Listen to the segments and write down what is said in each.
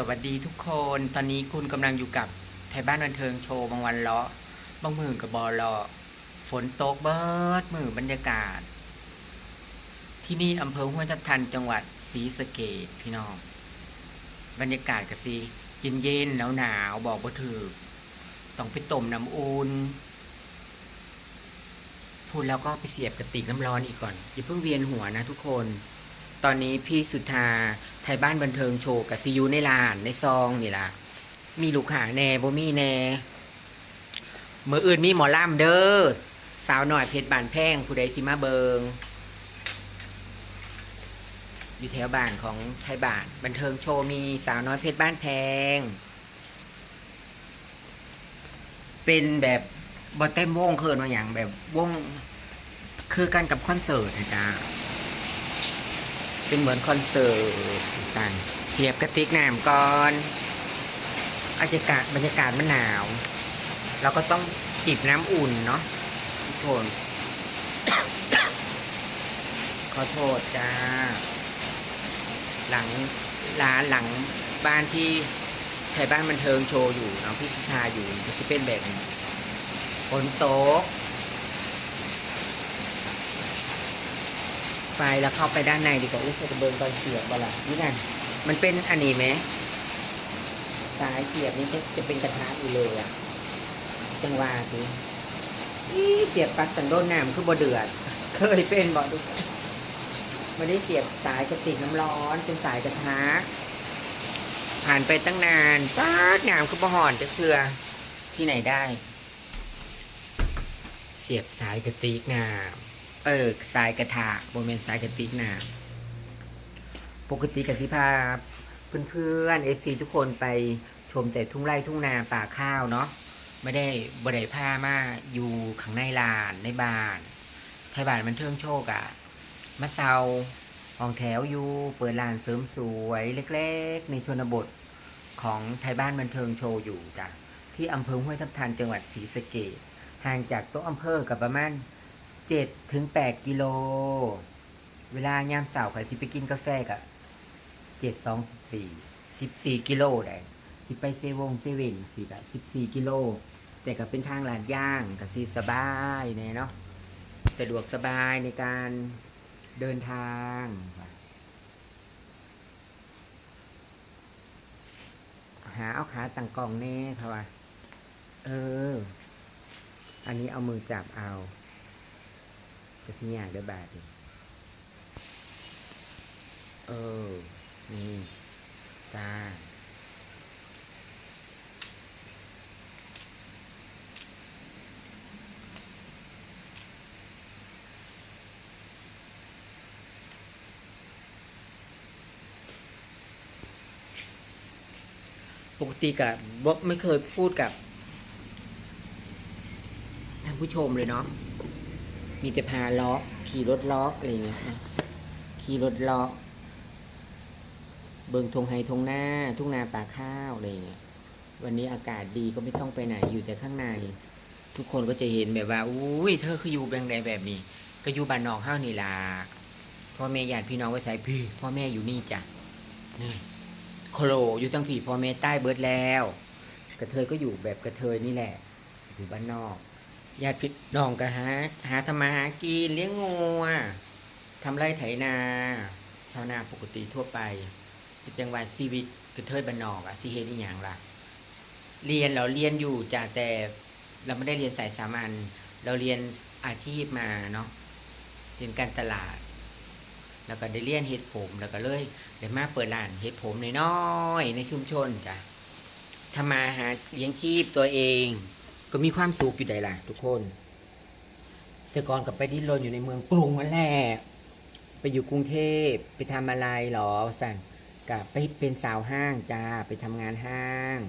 สวัสดีทุกคน ตอนนี้คุณกำลังอยู่กับไทยบ้านบันเทิงโชว์บางวันเลาะบางมือกับบอลาะฝนตกเบิดมือบรรยากาศ ที่นี่อำเภอห้วยทับทันจังหวัดศรีสะเกดพี่น้อง บรรยากาศกะสิเย็นเย็นหนาวหนาวบอกบ่ถือต้องไปต้มน้ำอุ่นพูดแล้วก็ไปเสียบกระติกน้ำร้อนอีกก่อนอย่าเพิ่งเวียนหัวนะทุกคน ตอนนี้พี่สุธาไทยบ้านบันเทิงโชว์กับซียูในลานในซองนี่ล่ะ มีลูกหาแน่บ่มีแน่มืออื่นมีหมอล่ำเด้อสาวหน่อยเพชรบานแพงผู้ใดสิมาเบิงอยู่แถวบ้านของไทยบ้าน บันเทิงโชว์มีสาวน้อยเพชรบ้านแพง เป็นแบบบอเต็มวงเคินมาอย่างแบบวงคือกันกับคอนเสิร์ตนะจ๊ะ เป็นเหมือนคอนเสิร์ตสั่นเสียบกระติกน้ำก่อนบรรยากาศบรรยากาศมันหนาว เราก็ต้องจิบน้ำอุ่นเนาะทุกคนขอโทษจ้า หลังร้านหลังบ้านที่ไทยบ้านบันเทิงโชว์อยู่เนาะพี่สิทาอยู่จะเป็นแบบนี้ฝนตก ไปแล้วเข้าไปด้านในดีกว่าอุ้ยจะเบิร์นตอนเสียบบ่ล่ะนี่นั่นมันเป็นอันนี้ไหมสายเสียบนี่จะจะเป็นกระทะอยู่เลยอะจังหวะสิอีเสียบปลักตันโดนน้ำคือบ่เดือด เคยเป็นบ่ดูไม่ได้เสียบสายกระติกน้ำร้อนเป็นสายกระทะผ่านไปตั้งนานป้าดน้ำคือบ่ห่อนจะเชื่อที่ไหนได้ เสียบสายกระติกน้ำ เออสายกระทะโมเมนสายกระติกนะปกติกสิภาเพื่อนๆเอฟซีทุกคนไปชมแต่ทุ่งไร่ทุ่งนาป่าข้าวเนาะไม่ได้บไดผ้ามาอยู่ข้างในลานในบ้านไทยบ้านมันเทิงโชคอะมาเซาห้องแถวอยู่เปิดร้านเสริมสวยเล็กๆ ในชนบทของไทยบ้านบันเทิงโชว์อยู่จ้ะที่อำเภอห้วยทับทันจังหวัดศรีสะเกษห่างจากตัวอำเภอกับประมาณ เจ็ดถึงแปดกิโล เวลายามเสาร์ค่ะสิไปกินกาแฟกับเจ็ดสองสิบสี่สิบสี่กิโลได้สิไปเซเวงเซเว่นสิกับสิบสี่กิโล แต่ก็เป็นทางลาดย่างกับสิสบายแน่เนาะสะดวกสบายในการเดินทางหาเอาขาตั้งกล้องแน่ค่ะว่าเออ อันนี้เอามือจับเอา ก็สิยากเด้อบาดนี่เออ นี่จ้าปกติกับบ่ไม่เคยพูดกับท่านผู้ชมเลยเนาะ มีแต่พาล้อขี่รถล้ออะไรอย่างเงี้ยนะขี่รถล้อเบิงทงไฮทงหน้า ทุ่งนาป่าข้าวอะไรอย่างเงี้ยวันนี้อากาศดีก็ไม่ต้องไปไหนอยู่แต่ข้างใน ทุกคนก็จะเห็นแบบว่าอุ้ยเธอคืออยู่แบบใดแบบนี้ ก็อยู่บ้านนอกห้าวนี่ล่ะพ่อแม่ญาติพี่น้องไว้ใส่พี่พ่อแม่อยู่นี่จ้ะนี่โคโลอยู่ทั้งผีพ่อแม่ใต้เบิร์ดแล้ว กระเทยก็อยู่แบบกระเทยนี่แหละอยู่บ้านนอก ญาติพี่น้องก็หาหาทำมาหากินเลี้ยงงูทำไร่ไถนา ชาวนาปกติทั่วไปเป็นจังหวัดชีวิตกระเทยบ้านนอกอะสิเฮ็ดอีหยังล่ะ เรียนเราเรียนอยู่จ้ะแต่เราไม่ได้เรียนสายสามัญเราเรียนอาชีพมาเนาะเรียนการตลาด แล้วก็ได้เรียนเฮ็ดผม แล้วก็เลยได้มาเปิดร้านเฮ็ดผมน้อยๆในชุมชนจ้ะทำมาหาเลี้ยงชีพตัวเอง ก็มีความสุขอยู่ใดล่ะ ทุกคน แต่ก่อนกับไปดิ้นรนอยู่ในเมืองกรุงนั่นแหละไปอยู่กรุงเทพไปทำอะไรหรอสันกับไปเป็นสาวห้างจ้าไปทำงานห้าง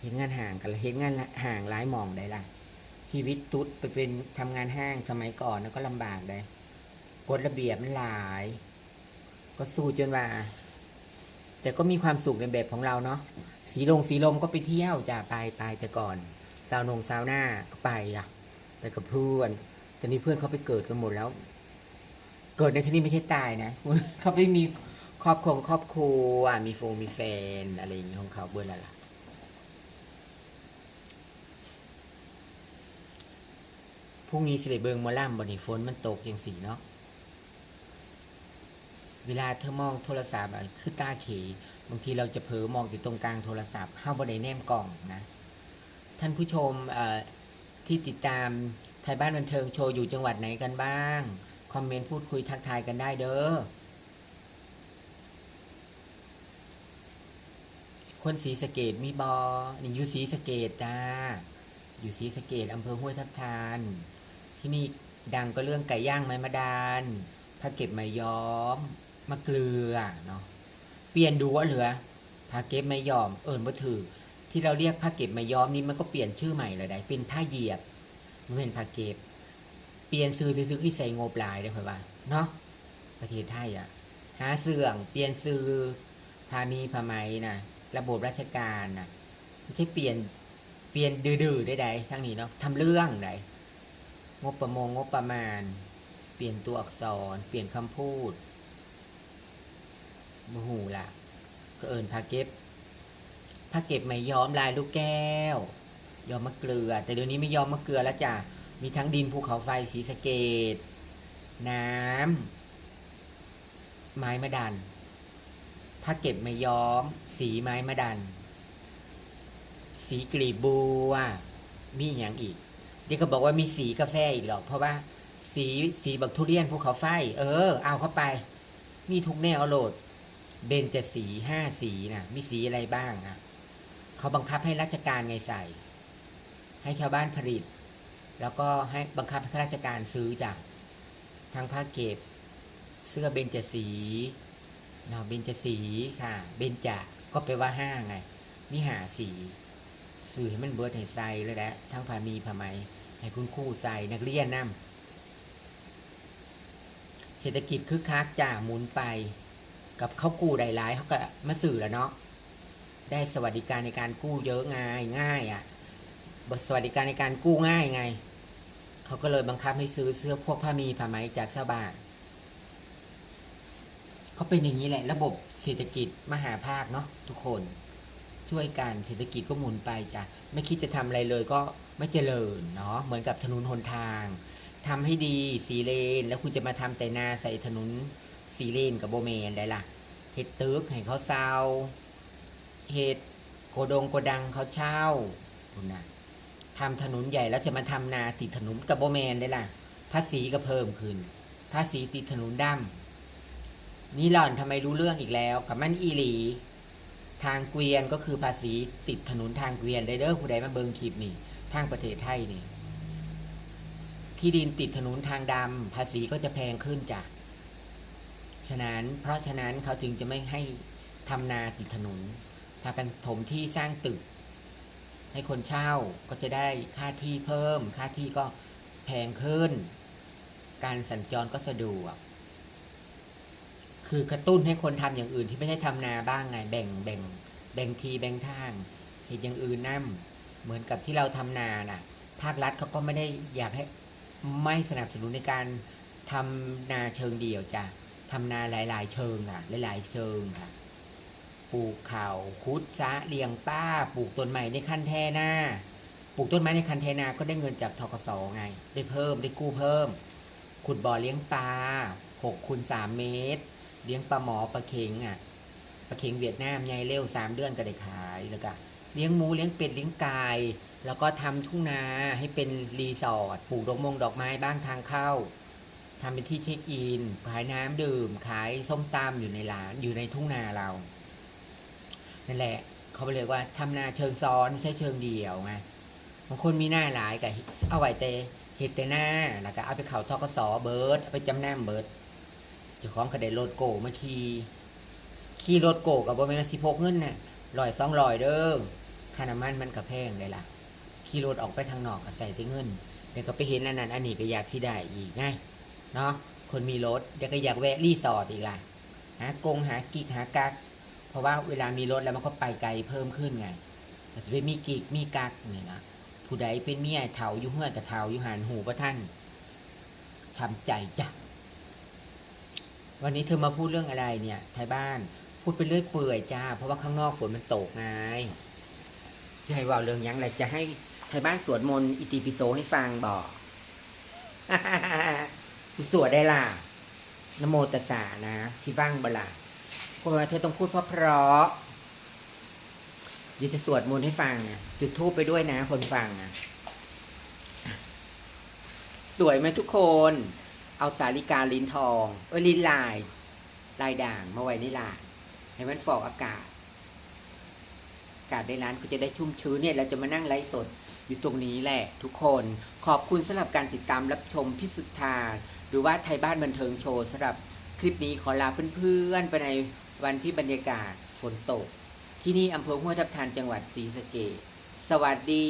เห็นงานห่างกันเห็นงานห่างร้ายหมองได้ล่ะ ชีวิตตุ๊ดไปเป็นทำงานห้างสมัยก่อนแล้วก็ลำบากได้กฎระเบียบมันหลาย ก็สู้จนว่า แต่ก็มีความสุขในแบบของเราเนาะสีลงสีลมก็ไปเที่ยวจ้ะไปไปแต่ก่อนสาวนงสาวหน้าก็ไปอะไปกับเพื่อนแตอนนี้เพื่อนเขาไปเกิดกันหมดแล้ว เกิดในที่นี้ไม่ใช่ตายนะเขาไปมีครอบครัวครอบครัวมีโฟมีแฟนอะไรอย่างงี้ของเขาเบื่อและล่ะพรุ่งนี้สิได้เบิงมอล่ำบนนี่ฝนมันตกอย่างสีเนาะ เวลาเธอมองโทรศัพท์อะคือตาเขบางทีเราจะเผลอมองอยู่ตรงกลางโทรศัพท์ห้าบนไดแนมกล่องนะ ท่านผู้ชมที่ติดตามไทยบ้านบันเทิงโชว์อยู่จังหวัดไหนกันบ้าง คอมเมนต์พูดคุยทักทายกันได้เด้อคนศรีสเกดมีบอนี่อยู่ศรีสเกดจ้า อยู่ศรีสเกดอำเภอห้วยทับทาน ที่นี่ดังก็เรื่องไก่ย่างไม้มะดานผ้าเก็บไม้ย้อม มะเกลือเนาะเปลี่ยนดูว่าเหลือผ้าเก็บไม้ย้อม เอิญว่าถือที่เราเรียกผ้าเก็บไม้ย้อมนี้มันก็เปลี่ยนชื่อใหม่เลยได้เป็นผ้าเหยียบมันเป็นผ้าเก็บ เปลี่ยนซื้อซื้อที่ใส่งบลายได้ค่อยว่าเนาะประเทศไทยอะหาเสื่องเปลี่ยนซื้อพามีพาไหมนะระบบราชการนะไม่ใช่เปลี่ยนเปลี่ยนดื้อๆได้ใดทั้งนี้เนาะทำเรื่องใดงบประมงงบประมาณ เปลี่ยนตัวอักษร เปลี่ยนคำพูด โมหูล่ะ ก็เอินพาเก็บผ้าเก็บไหมย้อมลายลูกแก้วยอมมะเกลือ แต่เดี๋ยวนี้ไม่ยอมมะเกลือแล้วจ้ะ มีทั้งดินภูเขาไฟสีสเกดน้ำไม้มะดันผ้าเก็บไหมย้อม สีไม้มะดัน สีกลีบบัว มีอย่างอีกเดี๋ยวก็บอกว่ามีสีกาแฟอีกหรอก เพราะว่าสีสีบักทุเรียนภูเขาไฟ เออ เอาเข้าไป มีทุกแนวโหลด เบนจะสีห้าสีนะมีสีอะไรบ้างอะเขาบังคับให้ราชการไงใส่ ให้ชาวบ้านผลิต แล้วก็ให้บังคับให้ข้าราชการซื้อจากทางภาคเก็บ เสื้อเบญจสีเนาะเบญจสีค่ะ เบญจาก็แปลว่าห้าไงมีหาสีสื่อให้มันเบิดให้ใส่เลยแหละทั้งผามีผ้าไหมให้คุณครู่ใส่นักเรียนนำเศรษฐกิจคึกคักจ้าหมุนไป กับเขากู้ได้หลายเขาก็มาสื่อแล้วเนาะได้สวัสดิการในการกู้เยอะง่ายง่ายอะ่ะบทสวัสดิการในการกู้ง่ายไง เขาก็เลยบังคับให้ซื้อเสื้อพวกผ้ามีผ้าไหมจากชาวบ้านเขาเป็นอย่างนี้แหละ ระบบเศรษฐกิจมหาภาคเนาะทุกคน ช่วยกันเศรษฐกิจก็หมุนไปจ้ะไม่คิดจะทำอะไรเลยก็ไม่เจริญเนาะเหมือนกับถนนหนทางทำให้ดีสีเลน แล้วคุณจะมาทำแต่นาใส่ถนน สีเลนกับโบเมนได้ล่ะเฮ็ดตึกให้เขาเซาเหตุโกดงโกดังเขาเช่าคุณนะทำถนนใหญ่แล้วจะมาทำนาติดถนนกับโบแมนได้ล่ะ ภาษีก็เพิ่มขึ้น ภาษีติดถนนดำนี่หล่อนทำไมรู้เรื่องอีกแล้ว กับมันอีหลี ทางเกวียนก็คือภาษีติดถนนทางเกวียนได้เด้อผู้ใดมาเบิงคลิปนี่ ทางประเทศไทยนี่ ที่ดินติดถนนทางดำภาษีก็จะแพงขึ้นจ้ะ ฉะนั้นเพราะฉะนั้นเขาจึงจะไม่ให้ทำนาติดถนนพากันถมที่สร้างตึก ให้คนเช่าก็จะได้ค่าที่เพิ่ม ค่าที่ก็แพงขึ้น การสัญจรก็สะดวก คือกระตุ้นให้คนทำอย่างอื่นที่ไม่ใช่ทำนาบ้างไง แบ่งแบ่ง แบ่งทีแบ่งทางเหตุอย่างอื่นนั่มเหมือนกับที่เราทำนาน่ะ ภาครัฐเขาก็ไม่ได้อยากให้ไม่สนับสนุนในการทำนาเชิงเดี่ยวจ้ะ ทำนาหลาย ๆ เชิงค่ะ หลาย ๆ เชิงค่ะ ปลูกข่าวคุดซะเลี้ยงป้า ปลูกต้นไม้ในคันแทนาปลูกต้นไม้ในคันแทนาก็ได้เงินจากทกสไง ได้เพิ่มได้กู้เพิ่ม ขุดบ่อเลี้ยงปลาหกคูณสามเมตร เลี้ยงปลาหมอปลาเข็งอะปลาเข็งเวียดนามใหญ่เร็วสามเดือนก็ได้ขายแล้วก็เลี้ยงหมูเลี้ยงเป็ดเลี้ยงไก่แล้วก็ทำทุ่งนาให้เป็นรีสอร์ทปลูกดอกมงดอกไม้บ้างทางเข้า ทำเป็นที่เช็คอิน ขายน้ำดื่ม ขายส้มตำอยู่ในร้าน อยู่ในทุ่งนาเรา นั่นแหละ เขาเรียกว่าทำนาเชิงซ้อนไม่ใช่เชิงเดียวไงบางคนมีหน้าหลายกับเอาไว้แต่เห็ดแต่หน้า แล้วก็เอาไปเข่าทอกสอเบิร์ดเอาไปจำนำเบิร์ดเจ้าของกระเด็นรถโกมาขี่ขี่รถโกกับบริเวณสิพกเงินน่ะลอยสองลอยเด้อค่าน้ำมันมันกระแพงเลยล่ะขี่รถออกไปทางนอกก็ใส่แต่เงินเดี๋ยวก็ไปเห็นอันนั้นอันนี้ก็อยากสิได้อีกไง เนาะคนมีรถเดี๋ยวก็อยากแวะรีสอร์ทอีกล่ะหากงหากิกหากัก เพราะว่าเวลามีรถแล้วมันก็ไปไกลเพิ่มขึ้นไงแต่จะเป็นมีกิกมีกักนี่นะผู้ใดเป็นเมียเถาอยู่เฮือนกับเถาอยู่หันหูพระท่านทำใจจ้ะวันนี้เธอมาพูดเรื่องอะไรเนี่ยไทยบ้านพูดไปเรื่อยเปื่อยจ้า เพราะว่าข้างนอกฝนมันตกไงจะให้ว่าเรื่องยังแหละจะให้ไทยบ้านสวดมนต์อิติปิโสให้ฟังบอก สิสวดได้ล่ะนโมตัสสะนะสิฟังบล่ะคนว่าเธอต้องพูดเพราะเพราะเดี๋ยวจะสวดมนต์ให้ฟังนะจุดทูปไปด้วยนะ คนฟังนะสวยไหมทุกคน เอาสาลิกาลิ้นทองเอ้ยลิ้นลาย ลายด่างมาไว้ในลานให้มันฟอกอากาศ อากาศในร้านก็จะได้ชุ่มชื้นเนี่ยเราจะมานั่งไลฟ์สด อยู่ตรงนี้แหละทุกคนขอบคุณสำหรับการติดตามรับชมพิสุทธาหรือว่าไทยบ้านบันเทิงโชว์สำหรับคลิปนี้ขอลาเพื่อนๆไปในวันที่บรรยากาศฝนตก ที่นี่อำเภอห้วยทับทันจังหวัดศรีสะเกษสวัสดี